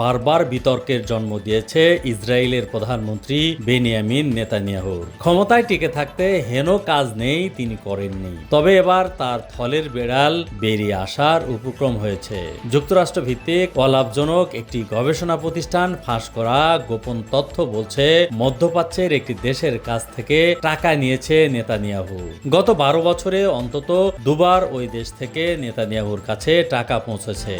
বারবার বিতর্কের জন্ম দিয়েছে ইসরায়েলের প্রধানমন্ত্রী বেনিয়ামিন নেতানিয়াহুর ক্ষমতায় টিকে থাকতে হেন কাজ নেই, তিনি করেননি। তবে এবার তার থলের বেড়াল বেরিয়ে আসার উপক্রম হয়েছে। যুক্তরাষ্ট্র ভিত্তিক অলাভজনক একটি গবেষণা প্রতিষ্ঠান ফাঁস করা গোপন তথ্য বলছে, মধ্যপ্রাচ্যের একটি দেশের কাছ থেকে টাকা নিয়েছে নেতানিয়াহু। গত বারো বছরে অন্তত দুবার ওই দেশ থেকে নেতানিয়াহুর কাছে টাকা পৌঁছেছে।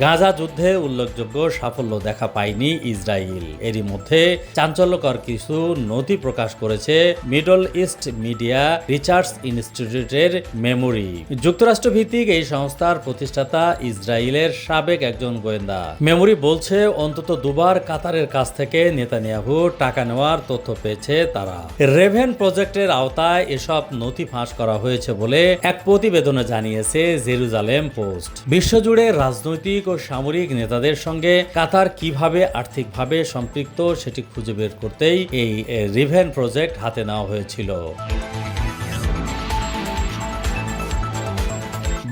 গাজা যুদ্ধে উল্লেখযোগ্য সাফল্য দেখা পায়নি ইসরায়েল এরই মধ্যে চাঞ্চল্যকর কিছু নথি প্রকাশ করেছে মিডল ইস্ট মিডিয়া রিসার্চ ইনস্টিটিউটের মেমোরি। যুক্তরাষ্ট্র ভিত্তিক এই সংস্থার প্রতিষ্ঠাতা ইসরায়েলের সাবেক একজন গোয়েন্দা। মেমোরি বলছে, অন্তত দুবার কাতারের কাছ থেকে নেতানিয়াহু টাকা নেওয়ার তথ্য পেয়েছে তারা। রেভেন প্রজেক্টের আওতায় এসব নথি ফাঁস করা হয়েছে বলে এক প্রতিবেদনে জানিয়েছে জেরুজালেম পোস্ট। বিশ্বজুড়ে রাজনৈতিক সামরিক নেতাদের সঙ্গে কাতার কীভাবে আর্থিকভাবে সম্পৃক্ত সেটি খুঁজে বের করতেই এই রিভেন প্রজেক্ট হাতে নেওয়া হয়েছিল।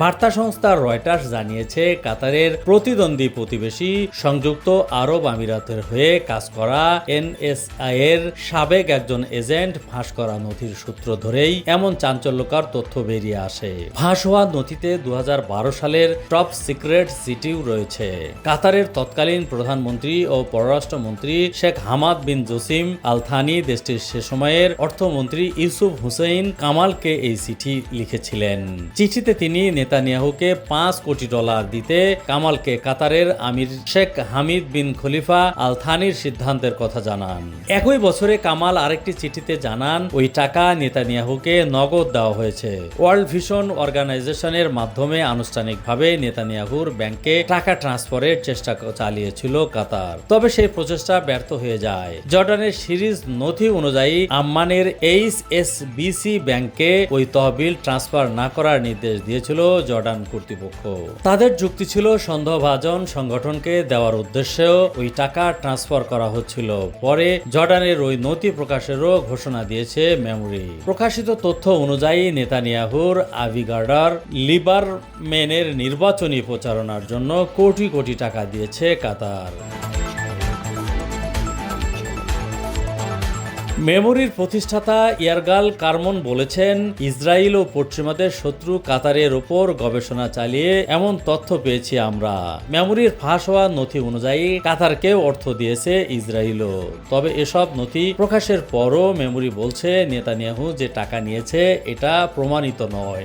বার্তা সংস্থা রয়টার্স জানিয়েছে, কাতারের প্রতিদ্বন্দ্বী প্রতিবেশী সংযুক্ত আরব আমিরাতের হয়ে কাজ করা এনএসআই এর সাবেক একজন এজেন্ট ফাঁস করা নথির সূত্র ধরেই এমন চাঞ্চল্যকর তথ্য বেরিয়ে আসে। ফাঁস হওয়া নথিতে দুহাজার বারো সালের টপ সিক্রেট সিটিও রয়েছে। কাতারের তৎকালীন প্রধানমন্ত্রী ও পররাষ্ট্রমন্ত্রী Sheikh Hamad bin Jassim Al Thani দেশটির সে সময়ের অর্থমন্ত্রী ইউসুফ হুসেইন কামালকে এই চিঠি লিখেছিলেন। চিঠিতে তিনি নেতানিয়াহুকে পাঁচ কোটি ডলার দিতে কামালকে কাতারের আমির শেখ হামিদ বিন খলিফা আল থানির সিদ্ধান্তের কথা জানান। একই বছরে কামাল আরেকটি চিঠিতে জানান, ওই টাকা নেতানিয়াহুকে নগদ দেওয়া হয়েছে। ওয়ার্ল্ড ভিশন অর্গানাইজেশনের মাধ্যমে আনুষ্ঠানিকভাবে নেতানিয়াহুর ব্যাংকে টাকা ট্রান্সফারের চেষ্টা চালিয়েছিল কাতার। তবে সেই প্রচেষ্টা ব্যর্থ হয়ে যায়। জর্ডানের সিরিজ নথি অনুযায়ী আম্মানের এইচ এস বিসি ব্যাংকে ওই তহবিল ট্রান্সফার না করার নির্দেশ দিয়েছিল জর্ডান কর্তৃপক্ষ। তাদের যুক্তি ছিল, সন্দেহভাজন সংগঠনকে দেওয়ার উদ্দেশ্যেও ওই টাকা ট্রান্সফার করা হচ্ছিল। পরে জর্ডানের ওই নথি প্রকাশেরও ঘোষণা দিয়েছে মেমোরি। প্রকাশিত তথ্য অনুযায়ী নেতানিয়াহুর আভিগার্ডার লিবারমেনের নির্বাচনী প্রচারণার জন্য কোটি কোটি টাকা দিয়েছে কাতার। মেমোরির প্রতিষ্ঠাতা ইয়ারগাল কার্মন বলেছেন, ইসরায়েল ও পশ্চিমাদের শত্রু কাতারের ওপর গবেষণা চালিয়ে এমন তথ্য পেয়েছি আমরা। মেমোরির ফাঁস হওয়া নথি অনুযায়ী কাতারকেও অর্থ দিয়েছে ইসরায়েলও। তবে এসব নথি প্রকাশের পরও মেমোরি বলছে নেতানিয়াহু যে টাকা নিয়েছে, এটা প্রমাণিত নয়।